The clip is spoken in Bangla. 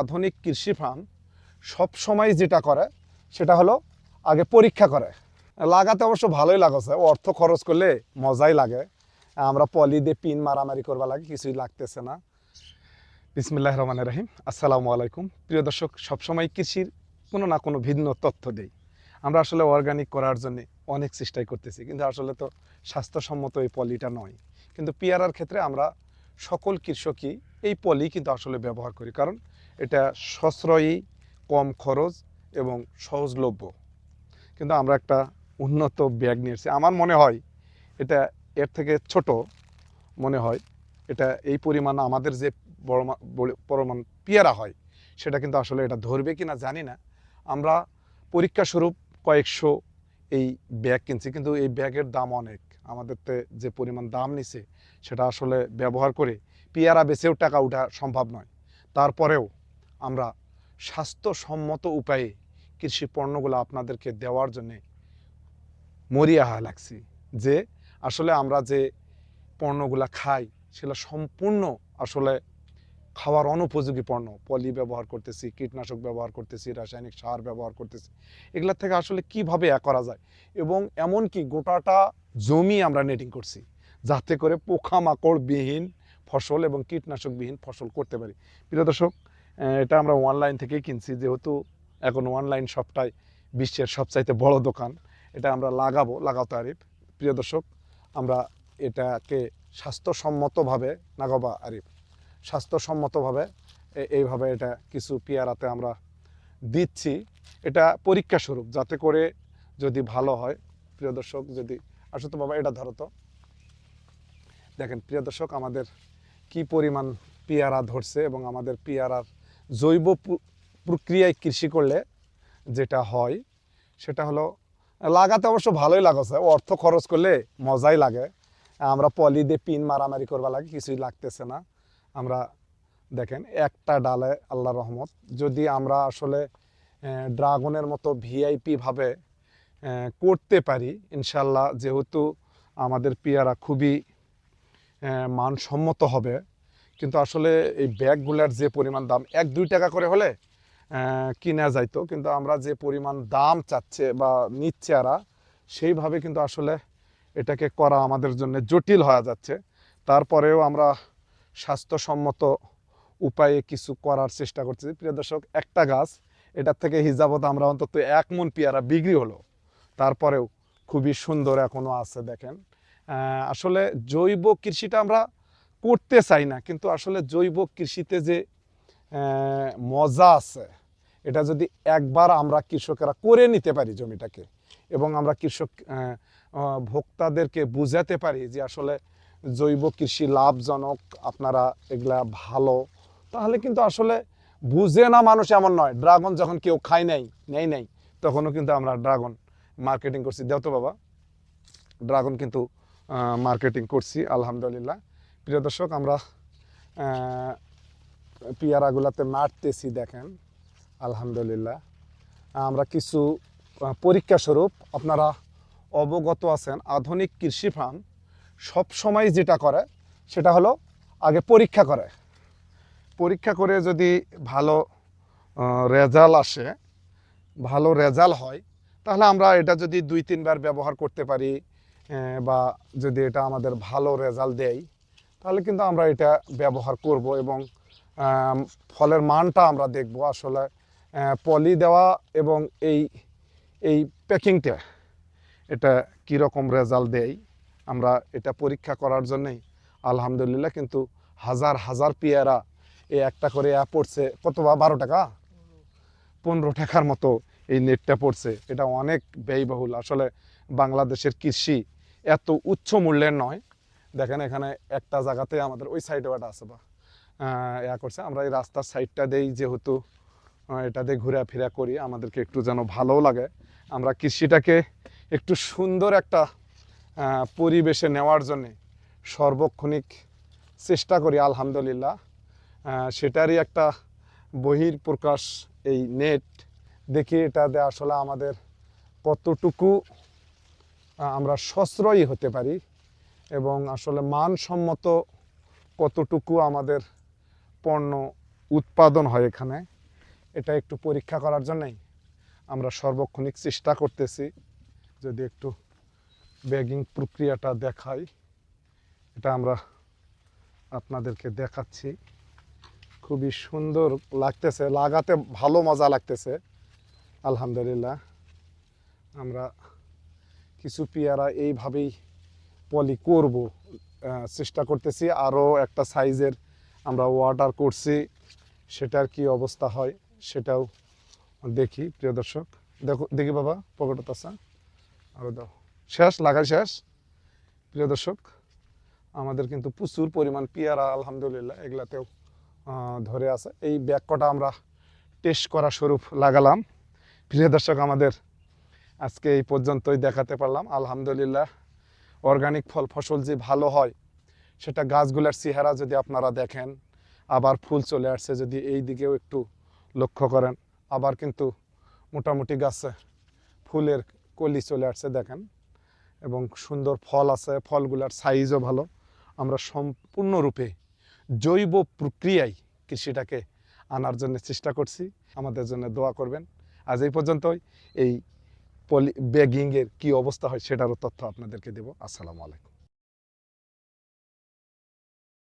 আধুনিক কৃষি ফার্ম সব সময় যেটা করে, সেটা হলো আগে পরীক্ষা করে। লাগাতে অবশ্য ভালোই লাগছে, অর্থ খরচ করলে মজাই লাগে। আমরা পলি দিয়ে পিন মারামারি করবা লাগে, কিছুই লাগতেছে না। বিসমিল্লাহ রহমান রাহিম। আসসালামু আলাইকুম। প্রিয় দর্শক সবসময় কৃষির কোনো না কোনো ভিন্ন তথ্য দেই। আমরা আসলে অর্গানিক করার জন্য অনেক চেষ্টাই করতেছি, কিন্তু আসলে তো স্বাস্থ্যসম্মত এই পলিটা নয়। কিন্তু পিয়ারার ক্ষেত্রে আমরা সকল কৃষকই এই পলি কিন্তু আসলে ব্যবহার করি। কারণ এটা সাশ্রয়ী, কম খরচ এবং সহজলভ্য। কিন্তু আমরা একটা উন্নত ব্যাগ নিয়েছি আমার মনে হয় এটা এর থেকে ছোট মনে হয়। এটা এই পরিমাণ আমাদের যে মা- পেয়ারা হয়, সেটা কিন্তু আসলে এটা ধরবে কি না জানি না। আমরা পরীক্ষাস্বরূপ কয়েকশো এই ব্যাগ কিনছি, কিন্তু এই ব্যাগের দাম অনেক। আমাদেরতে যে পরিমাণ দাম নিছে, সেটা আসলে ব্যবহার করে পেয়ারা বেচেও টাকা ওঠা সম্ভব নয়। তারপরেও আমরা স্বাস্থ্যসম্মত উপায়ে কৃষি পণ্যগুলো আপনাদেরকে দেওয়ার জন্যে মরিয়া লাগছি। যে আসলে আমরা যে পণ্যগুলা খাই, সেগুলো সম্পূর্ণ আসলে খাওয়ার অনুপযোগী পণ্য। পলি ব্যবহার করতেছি, কীটনাশক ব্যবহার করতেছি, রাসায়নিক সার ব্যবহার করতেছি। এগুলোর থেকে আসলে কীভাবে এ করা যায়? এবং এমনকি গোটাটা জমি আমরা নেটিং করছি, যাতে করে পোকামাকড়বিহীন ফসল এবং কীটনাশকবিহীন ফসল করতে পারি। প্রিয় দর্শক এটা আমরা অনলাইন থেকেই কিনছি, যেহেতু এখন অনলাইন সবটাই বিশ্বের সবচাইতে বড় দোকান, এটা আমরা লাগাবো লাগাতে আরিফ প্রিয় দর্শক, আমরা এটাকে স্বাস্থ্যসম্মতভাবে, লাগাবো আরিফ, স্বাস্থ্যসম্মতভাবে এইভাবে এটা কিছু পেয়ারাতে আমরা দিচ্ছি। এটা পরীক্ষা স্বরূপ, যাতে করে যদি ভালো হয়, প্রিয় দর্শক, যদি আসলে তো বাবা এটা ধরো তো। দেখেন, প্রিয় দর্শক, আমাদের কি পরিমাণ পেয়ারা ধরছে এবং আমাদের পেয়ারার জৈব প্রক্রিয়ায় কৃষি করলে যেটা হয় সেটা হলো লাগাতে অবশ্য ভালোই লাগছে অর্থ খরচ করলে মজাই লাগে। আমরা পলি দিয়ে পিন মারামারি করবা লাগে কিছুই লাগতেছে না। আমরা দেখেন একটা ডালে আল্লাহ রহমত যদি আমরা আসলে ড্রাগনের মতো ভিআইপি ভাবে আহ, করতে পারি ইনশাল্লাহ যেহেতু আমাদের পেয়ারা খুবই মানসম্মত হবে কিন্তু আসলে এই ব্যাগগুলার যে পরিমাণ দাম, এক, দুই টাকা করে হলে কিনা যাইতো। কিন্তু আমরা যে পরিমাণ দাম চাচ্ছে বা নিচ্ছে এরা, সেইভাবে কিন্তু আসলে এটাকে করা আমাদের জন্য জটিল হয়ে যাচ্ছে। তারপরেও আমরা স্বাস্থ্যসম্মত উপায়ে কিছু করার চেষ্টা করছি। প্রিয় দর্শক, একটা গাছ, এটার থেকে হিজাবত আমরা অন্তত এক মন পেয়ারা বিক্রি হলো। তারপরেও খুবই সুন্দর এখনও আছে, দেখেন। আসলে জৈব কৃষিটা আমরা করতে চাই না, কিন্তু আসলে জৈব কৃষিতে যে মজা আছে, এটা যদি একবার আমরা কৃষকেরা করে নিতে পারি জমিটাকে এবং আমরা কৃষক ভোক্তাদেরকে বুঝাতে পারি যে আসলে জৈব কৃষি লাভজনক, আপনারা এগুলা ভালো, তাহলে কিন্তু আসলে বুঝে না মানুষ এমন নয়। ড্রাগন যখন কেউ খায় নাই নেই নাই, তখনও কিন্তু আমরা ড্রাগন মার্কেটিং করছি। দেও তো বাবা, ড্রাগন কিন্তু মার্কেটিং করছি, আলহামদুলিল্লাহ। প্রিয় দর্শক, আমরা পেয়ারাগুলাতে মারতেছি দেখেন, আলহামদুলিল্লাহ। আমরা কিছু পরীক্ষা স্বরূপ আপনারা অবগত আছেন। আধুনিক কৃষি ফার্ম সব সময় যেটা করে, সেটা হলো আগে পরীক্ষা করে। পরীক্ষা করে যদি ভালো রেজাল্ট আসে, ভালো রেজাল্ট হয়, তাহলে আমরা এটা যদি দুই তিনবার ব্যবহার করতে পারি বা যদি এটা আমাদের ভালো রেজাল্ট দেয় তাহলে কিন্তু আমরা এটা ব্যবহার করব এবং ফলের মানটা আমরা দেখব আসলে পলি দেওয়া এবং এই এই প্যাকিংটা, এটা কীরকম রেজাল্ট দেয়, আমরা এটা পরীক্ষা করার জন্যেই আলহামদুলিল্লাহ কিন্তু হাজার হাজার পেয়ারা এই একটা করে অ্যাপ পড়ছে, কত বা বারো টাকা? পনেরো টাকার মতো এই নেটটা পড়ছে, এটা অনেক ব্যয়বহুল। আসলে বাংলাদেশের কৃষি এত উচ্চ মূল্যের নয় দেখেন এখানে একটা জায়গাতে আমাদের ওই সাইডেও একটা আছে বা। ইয়া করছে, আমরা এই রাস্তার সাইডটা দেই যেহেতু এটা দিয়ে ঘোরাফেরা করি, আমাদেরকে একটু যেন ভালোও লাগে। আমরা কৃষিটাকে একটু সুন্দর একটা পরিবেশে নেওয়ার জন্যে সর্বক্ষণিক চেষ্টা করি, আলহামদুলিল্লাহ। সেটারই একটা বহির প্রকাশ এই নেট দেখি এটা এটাতে আসলে আমাদের কতটুকু আমরা সশ্রয়ী হতে পারি। এবং আসলে মানসম্মত কতটুকু আমাদের পণ্য উৎপাদন হয় এখানে, এটা একটু পরীক্ষা করার জন্যই আমরা সর্বক্ষণিক চেষ্টা করতেছি। যদি একটু ব্যাগিং প্রক্রিয়াটা দেখাই, এটা আমরা আপনাদেরকে দেখাচ্ছি। খুবই সুন্দর লাগতেছে, লাগাতে ভালো মজা লাগতেছে, আলহামদুলিল্লাহ। আমরা কিছু পেয়ারা এইভাবেই পলি করব চেষ্টা করতেছি। আরও একটা সাইজের আমরা অর্ডার করছি, সেটার কি অবস্থা হয় সেটাও দেখি, প্রিয় দর্শক। দেখো, দেখি বাবা পকেটত আছে। আরও দাও। শেষ, লাগাই শেষ। প্রিয় দর্শক, আমাদের কিন্তু প্রচুর পরিমাণ পেয়ারা, আলহামদুলিল্লাহ, এগুলাতেও ধরে আছে। এই ব্যাগ কটা আমরা টেস্ট করা স্বরূপ লাগালাম। প্রিয় দর্শক, আমাদের আজকে এই পর্যন্তই দেখাতে পারলাম। আলহামদুলিল্লাহ। অর্গানিক ফল, ফসল যে ভালো হয়, সেটা গাছগুলার চেহারা যদি আপনারা দেখেন, আবার ফুল চলে আসছে যদি এই দিকেও একটু লক্ষ্য করেন, আবার কিন্তু মোটামুটি গাছে ফুলের কলি চলে আসছে দেখেন, এবং সুন্দর ফল আছে, ফলগুলার সাইজও ভালো। আমরা সম্পূর্ণরূপে জৈব প্রক্রিয়ায় কৃষিটাকে আনার জন্য চেষ্টা করছি। আমাদের জন্য দোয়া করবেন। আজ এই পর্যন্তই। এই পলি ব্যাগিংয়ের কী অবস্থা হয় সেটারও তথ্য আপনাদেরকে দেবো। আসসালামু আলাইকুম।